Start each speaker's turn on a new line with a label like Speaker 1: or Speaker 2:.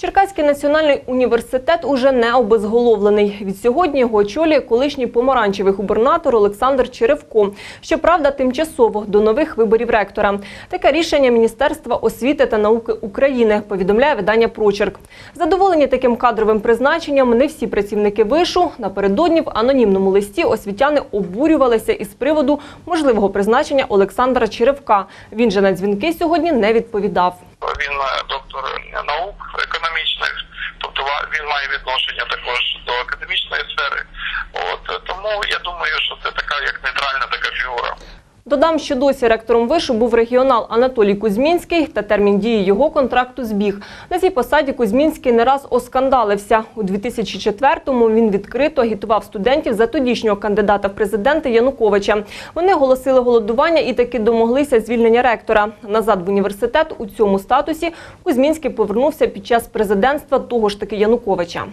Speaker 1: Черкаський національний університет уже не обезголовлений. Від сьогодні його очолює колишній помаранчевий губернатор Олександр Черевко. Щоправда, тимчасово до нових виборів ректора. Таке рішення Міністерства освіти та науки України повідомляє видання Прочерк. Задоволені таким кадровим призначенням не всі працівники вишу. Напередодні в анонімному листі освітяни обурювалися із приводу можливого призначення Олександра Черевка. Він же на дзвінки сьогодні не відповідав.
Speaker 2: Він він має відношення також до академічної сфери. От тому я думаю, що це така як нейтральна така фігура.
Speaker 1: Додам, що досі ректором вишу був регіонал Анатолій Кузьмінський та термін дії його контракту збіг. На цій посаді Кузьмінський не раз оскандалився. У 2004-му він відкрито агітував студентів за тодішнього кандидата в президенти Януковича. Вони оголосили голодування і таки домоглися звільнення ректора. Назад в університет у цьому статусі Кузьмінський повернувся під час президентства того ж таки Януковича.